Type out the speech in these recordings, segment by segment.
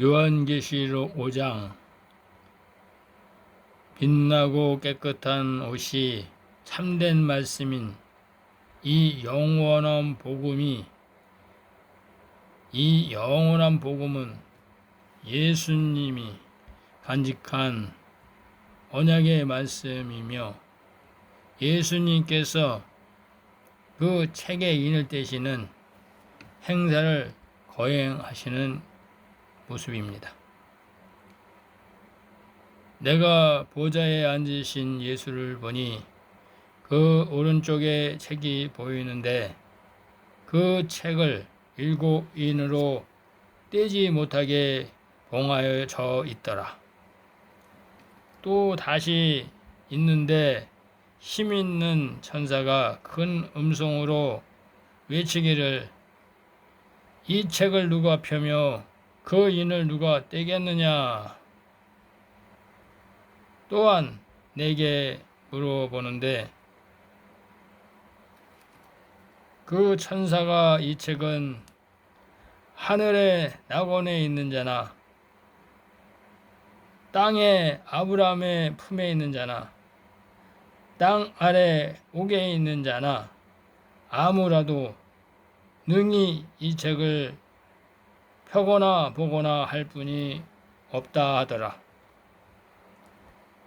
요한계시록 5장. 빛나고 깨끗한 옷이 참된 말씀인 이 영원한 복음이 이 영원한 복음은 예수님이 간직한 언약의 말씀이며 예수님께서 그 책의 인을 떼시는 행사를 거행하시는 모습입니다. 내가 보좌에 앉으신 예수를 보니 그 오른쪽에 책이 보이는데 그 책을 일곱 인으로 떼지 못하게 봉하여 져 있더라. 또 다시 있는데 힘 있는 천사가 큰 음성으로 외치기를 이 책을 누가 펴며 그 인을 누가 떼겠느냐? 또한 내게 물어보는데 그 천사가 이 책은 하늘의 낙원에 있는 자나 땅에 아브라함의 품에 있는 자나 땅 아래 옥에 있는 자나 아무라도 능히 이 책을 펴거나 보거나 할 뿐이 없다 하더라.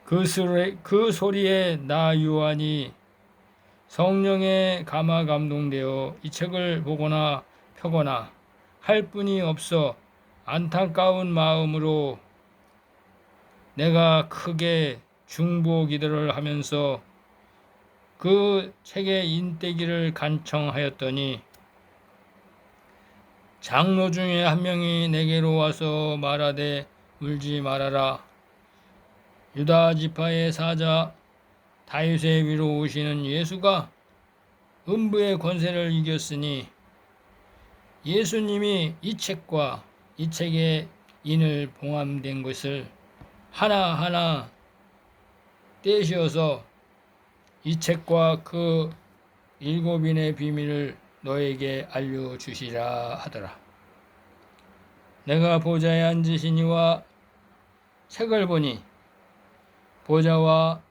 그, 소리, 그 소리에 나 요한이 성령에 감화 감동되어 이 책을 보거나 펴거나 할 뿐이 없어 안타까운 마음으로 내가 크게 중보 기도를 하면서 그 책의 인떼기를 간청하였더니 장로 중에 한 명이 내게로 와서 말하되 울지 말아라. 유다 지파의 사자 다윗의 위로 오시는 예수가 음부의 권세를 이겼으니 예수님이 이 책과 이 책에 인을 봉함된 것을 하나하나 떼시어서 이 책과 그 일곱인의 비밀을 너에게 알려주시라 하더라. 내가 보좌에 앉으시니와 책을 보니 보좌와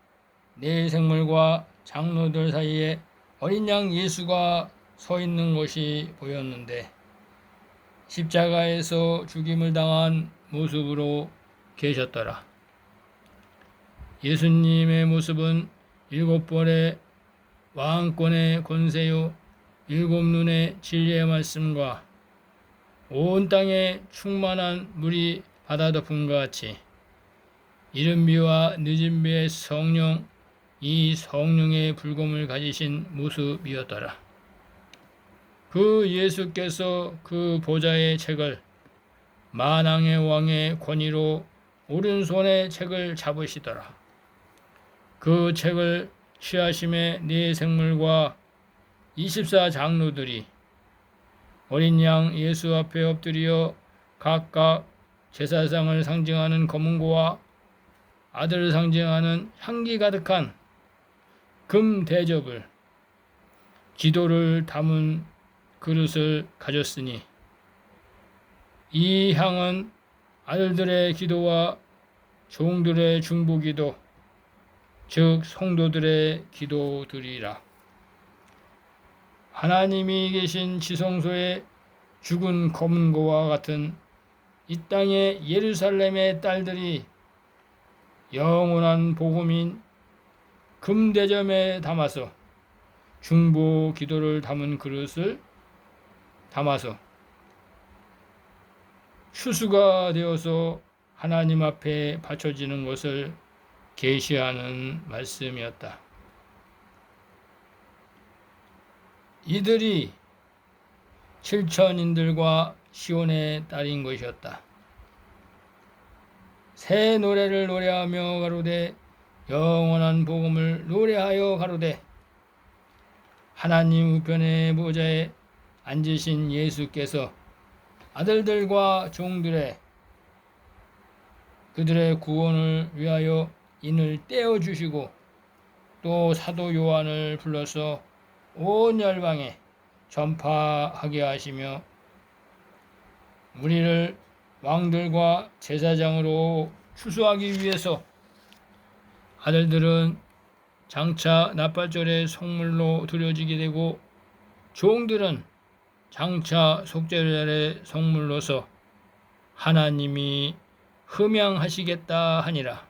네 생물과 장로들 사이에 어린 양 예수가 서 있는 것이 보였는데 십자가에서 죽임을 당한 모습으로 계셨더라. 예수님의 모습은 일곱 벌의 왕권의 권세요 일곱 눈의 진리의 말씀과 온 땅에 충만한 물이 바다 덮음과 같이 이른 비와 늦은 비의 성령 이 성령의 불곰을 가지신 모습이었더라. 그 예수께서 그 보좌의 책을 만왕의 왕의 권위로 오른손에 책을 잡으시더라. 그 책을 취하심에 네 생물과 24 장로들이 어린 양 예수 앞에 엎드려 각각 제사상을 상징하는 검은고와 아들을 상징하는 향기 가득한 금 대접을 기도를 담은 그릇을 가졌으니 이 향은 아들들의 기도와 종들의 중보기도 즉 성도들의 기도들이라. 하나님이 계신 지성소에 죽은 검은 고와 같은 이 땅의 예루살렘의 딸들이 영원한 복음인 금대점에 담아서 중보 기도를 담은 그릇을 담아서 추수가 되어서 하나님 앞에 바쳐지는 것을 계시하는 말씀이었다. 이들이 칠천인들과 시온의 딸인 것이었다. 새 노래를 노래하며 가로되 영원한 복음을 노래하여 가로되 하나님 우편의 보좌에 앉으신 예수께서 아들들과 종들의 그들의 구원을 위하여 인을 떼어 주시고 또 사도 요한을 불러서 온 열방에 전파하게 하시며 우리를 왕들과 제사장으로 추수하기 위해서 아들들은 장차 나팔절의 성물로 드려지게 되고 종들은 장차 속죄절의 성물로서 하나님이 흠양하시겠다 하니라.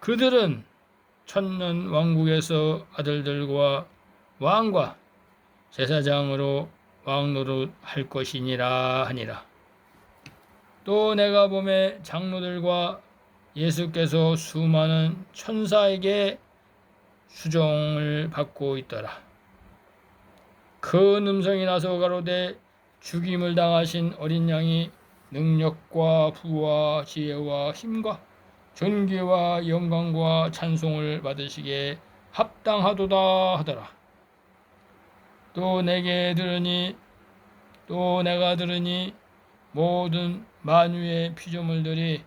그들은 천년 왕국에서 아들들과 왕과 제사장으로 왕노릇 할 것이니라 하니라. 또 내가 봄에 장로들과 예수께서 수많은 천사에게 수종을 받고 있더라. 큰 음성이 나서 가로되 죽임을 당하신 어린 양이 능력과 부와 지혜와 힘과 존귀와 영광과 찬송을 받으시기에 합당하도다 하더라. 또 내게 들으니 또 내가 들으니 모든 만유의 피조물들이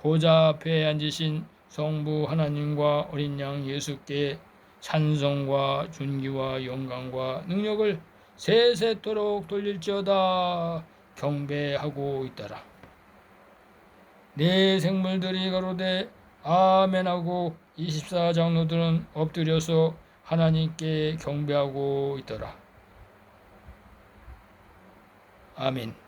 보좌 앞에 앉으신 성부 하나님과 어린 양 예수께 찬송과 존귀와 영광과 능력을 세세토록 돌릴지어다 경배하고 있더라. 네 생물들이 가로되 아멘하고 24장로들은 엎드려서 하나님께 경배하고 있더라. 아멘.